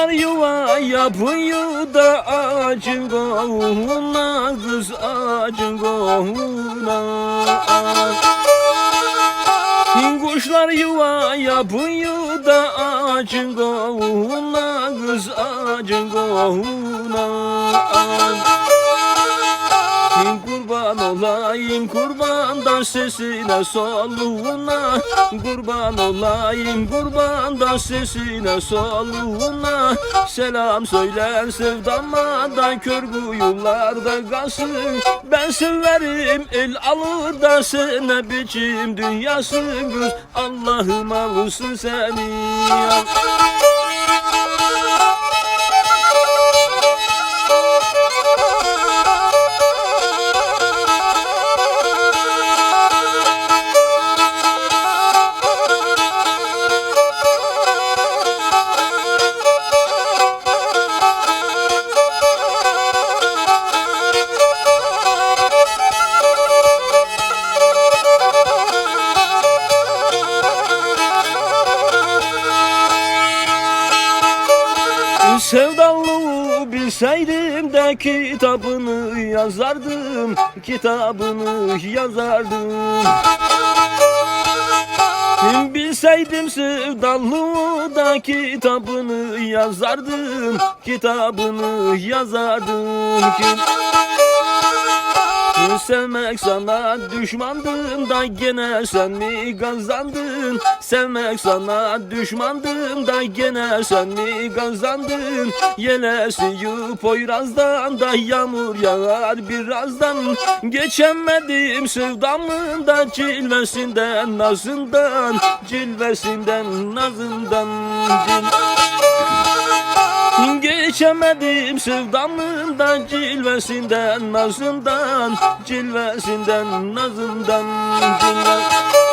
Kuşlar yuva yapıyor da ağacın kovuna Kız ağacın kovuna Kuşlar yuva yapıyor da ağacın kovuna Kız ağacın kovuna olayım kurbandan sesine soluğuna. Kurban olayım kurbandan sesine soluğuna. Selam söyler sevdama da kör kuyularda kalsın. Ben severim el alır da sene biçim dünyasın. Kız Allah'ım alsın seni ya. Sevdalı bilseydim de kitabını yazardım Kitabını yazardım. Bilseydim sevdalı da kitabını yazardım Kitabını yazardım Sevmek sana düşmandım da gene sen mi kazandın Sevmek sana düşmandım da gene sen mi kazandın Yelesi yup oyrazdan da yağmur yağar birazdan. Geçemedim sevdamın da cilvesinden nazından Cilvesinden nazından. cil... Geçemedim sevdamın da cilvesinden nazından Cilvesinden nazından cilve...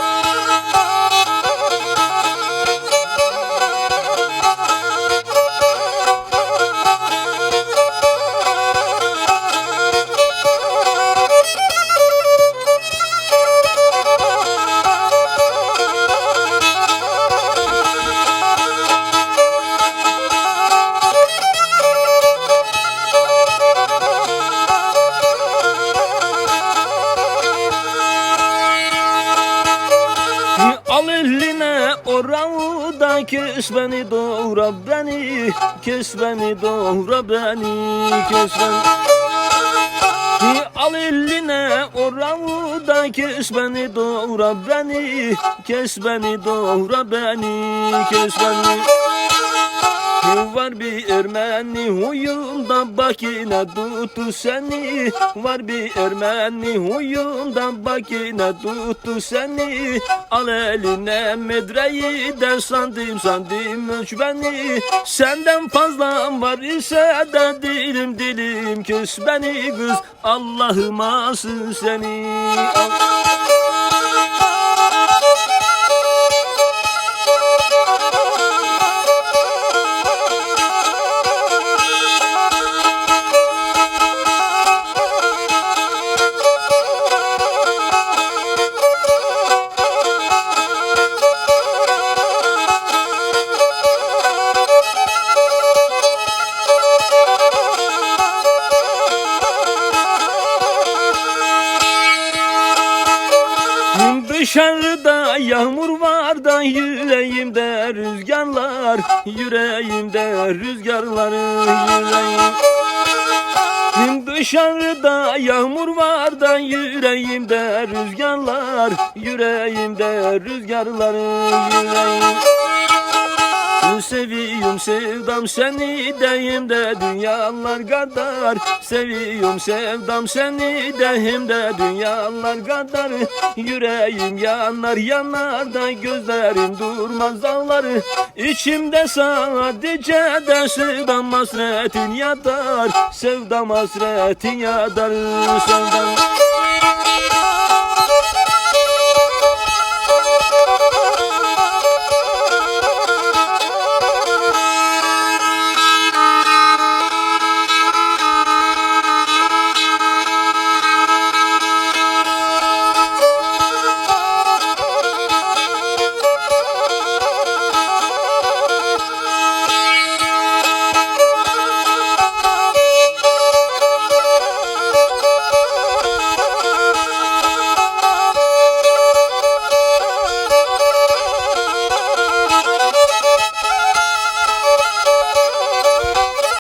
Al eline orağı da kes beni doğra beni Kes beni doğra beni kes beni. Al eline orağı da kes beni doğra beni Kes beni doğra beni kes beni Var bir Ermeni huyunda bak yine tuttu seni. Var bir Ermeni huyunda bak yine tuttu seni. Al eline medreyi de sandım sandım ölç beni Senden fazla var ise de dilim dilim küs beni kız. Allah'ım asın seni. Al- Dışarıda yağmur var da yüreğimde rüzgarlar Yüreğimde rüzgarlar yüreğim. Dışarıda yağmur var da yüreğimde rüzgarlar Yüreğimde rüzgarlar yüreğim Seviyorum sevdam seni deyim de dünyalar kadar. Seviyorum sevdam seni deyim de dünyalar kadar. Yüreğim yanar yanar da gözlerim durmaz ağlar İçimde sadece de sevdam hasretin yatar Sevdam hasretin yatar sevdam